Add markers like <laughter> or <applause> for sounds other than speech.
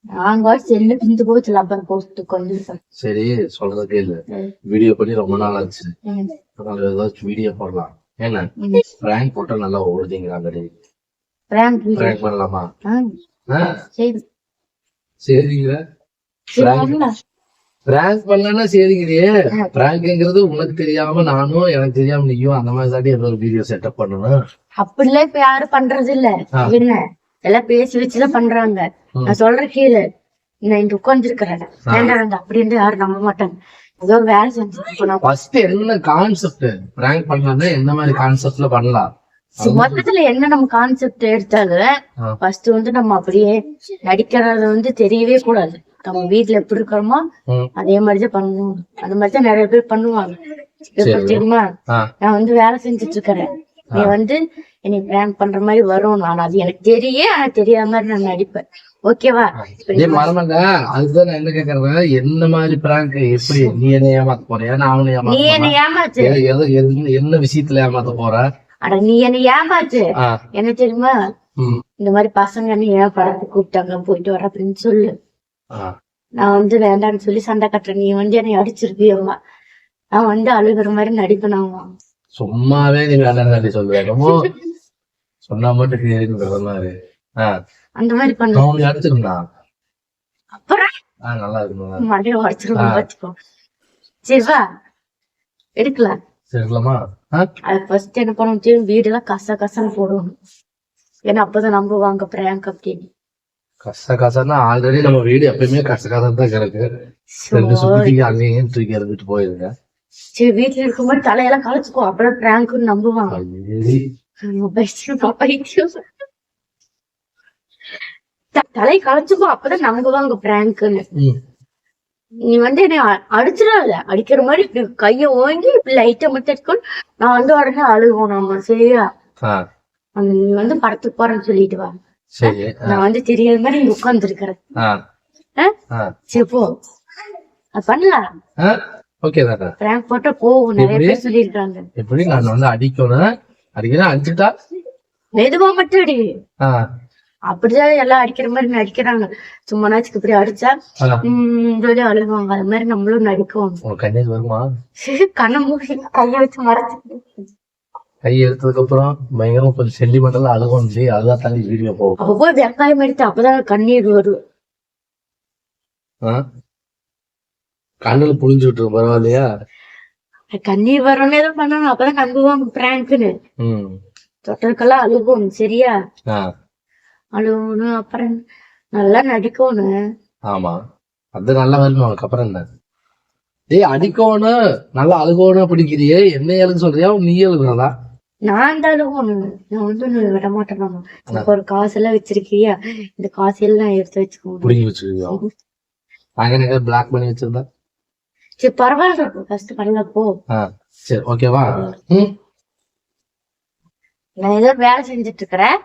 நாங்க செல்லு பிந்து போச்சு கொஞ்சம் சரி சொல்றது கேளு. வீடியோ பண்ணி ரொம்ப நாள் ஆச்சு. அதனால ஏதாச்சும் வீடியோ போடலாம். என்ன? ம். பிராங்க் போட்டா நல்லா ஓடுதீங்கிறாங்க video. பிராங்க் பண்ணலாமா? சரிங்க. பண்ணலாம். பிராங்க் பண்ணலன்னா சரிங்கிறியே பிராங்க்ங்கிறது உனக்கு தெரியாம நானும் எனக்கு தெரியாம நீயும் அந்த மாதிரி தாண்டி ஏதோ ஒரு வீடியோ செட்டப் பண்ணணும். அப்படிலாம் இப்ப யாரும் பண்றது இல்ல. என்ன எல்லாம் பேசி வச்சுதான் பண்றாங்க. நான் சொல்ற கீழே நான் இங்க உட்கார்ந்துருக்கிறேன். வேண்டாம் அப்படின்னு யாரும் நம்ப மாட்டாங்க. ஏதோ வேலை செஞ்சு ஃபர்ஸ்ட் என்ன கான்செப்ட் பிராங்க் பண்ணலாம்னா என்ன மாதிரி கான்செப்ட்ல பண்ணலாம்? மொத்தத்துல என்ன நம்ம கான்செப்ட் எடுத்தாலும். ஃபர்ஸ்ட் வந்து நம்ம அப்படியே நடிக்கிறது வந்து தெரியவே கூடாது. நம்ம வீட்ல எப்படி இருக்கிறோமோ. அதே மாதிரிதான் பண்ணணும் அந்த மாதிரிதான் நிறைய பேர் பண்ணுவாங்க. தெரியுமா. நான் வந்து வேலை செஞ்சுட்டு இருக்கிறேன் நீ வந்து என்னை பிராங்க் பண்ற மாதிரி வரும். நான் அது எனக்கு தெரிய ஆனா தெரியாத மாதிரி நான் நடிப்பேன். ஓகேவா அதுதான் நான் என்ன கேக்குறேன் என்ன மாதிரி பிராங்க் எப்படி நீ என்ன ஏமாத்த அவனை நீ என்னை ஏமாத்து. என்ன விஷயத்துல ஏமாத்த போற? அட நீ என்னை ஏமாத்து. ஆ, என்ன தெரியுமா? இந்த மாதிரி பசங்க ஏன் படத்துக்கு கூப்பிட்டாங்க? போயிட்டு வர அப்படின்னு சொல்லு. நான் வந்து வேண்டாம்னு சொல்லி சண்டை கட்டுறேன். நீ வந்து என்னை அடிச்சிருப்பியம்மா நான் வந்து அழுகுற மாதிரி நான் சும்மாவே நீ வேண்டாம் தாண்டி சொல்லுவேன் ரொம்ப சொன்னா மட்டும் கேட்கிற மாதிரி. அந்த மாதிரி பண்ண. உன்னை அடிச்சிருந்தா அப்புறம்? நல்லா இருக்கும் மண்டையில உடச்சிருவோம் பாத்துக்கோ சரி வா. எடுக்கலாம். ஆ? அது ஃபர்ஸ்ட் என்ன பண்ணணும்? வீடெல்லாம் கச கசன்னு போடணும். ஏன்னா அப்பதான் நம்புவாங்க பிராங்க் அப்படின்னு கஷ்ட கஷ்டம்னா ஆல்ரெடி நம்ம வீடு எப்பயுமே கஷ்டம் தான் கிடக்கு. ரெண்டு சுத்திக்கு அங்கேயும் தூக்கி எறிஞ்சிட்டு போயிருங்க. சரி வீட்டுல இருக்கும்போது தலையெல்லாம் களைச்சுக்கோ அப்புறம் பிராங்க்னு நம்புவாங்க. தலை களைச்சுக்கோ அப்பதான் நம்புவாங்க பிராங்க்னு. நீ வந்து என்னை அடிச்சிடாத. அடிக்கிற மாதிரி இப்படி கைய ஓங்கி இப்படி லைட்டா மட்டும் எடுத்துக்கோ. நான் வந்து உடனே அழுவோம் நம்ம சரியா? நீ வந்து படத்துக்கு போறேன்னு சொல்லிட்டு வா. சரி நான் வந்து தெரியாத மாதிரி இங்க உட்கார்ந்து இருக்கிறேன் ஆ? ஆ. சரி போ. அது பண்ணலாம் ஆ? ஓகே தானே பிராங்க் போட்டா போகும். நிறைய? பேர் சொல்லியிருக்காங்க. எப்படி? நான் வந்து அடிக்கணும். அடிக்கணும் அடிச்சுட்டா? மெதுவா மட்டும் அடி. ஆ. அப்படிதான் எல்லாம் அடிக்கிற மாதிரி நடிக்கிறாங்க. சும்மா நாச்சுக்கு இப்படி அடிச்சா சொல்லி அழுகுவாங்க அது மாதிரி நம்மளும் நடிக்குவோம் வருமா? <laughs> கண்ண மூடி கையை வச்சு மறைச்சு கை எடுத்ததுக்கு அப்புறம் பயங்கரமா கொஞ்சம் சென்டிமெண்டலா அழுகும் அதுதான் தள்ளி வீடியோ போகும். அப்ப போய் வெங்காயம் எடுத்து அப்பதான் கண்ணீர் வரும்? கண்ணுல புழிஞ்சு விட்டுரும் பரவாயில்லையா? கண்ணீர் வரணும்னு எதுவும் பண்ணணும். அப்பதான் நம்புவாங்க பிராங்க்னு. ம். தொட்டதுக்கெல்லாம் அழுகும் சரியா? அழுகணும் அப்புறம் நல்லா நடிக்கணும். ஆமா. அது நல்லா உனக்கு அப்புறம் என்ன? டேய் அடிக்கணும் நல்லா அழுகணும் அப்படிங்கிறியே. என்ன எழுத சொல்றியா? நீ எழுதுறதா நான் தான் நான் வந்து உன்னை விட மாட்டேன். எனக்கு ஒரு காசு எல்லாம் வச்சிருக்கியா? இந்த காசு எல்லாம் எடுத்து வச்சுக்கோங்க புடிங்கி வச்சிருக்கியா? நாங்க எனக்கு பிளாக் பண்ணி வச்சிருந்தா? சரி பரவாயில்ல ஃபர்ஸ்ட் பண்ணல போ. சரி ஓகேவா நான் ஏதோ வேலை செஞ்சுட்டு இருக்கிறேன்.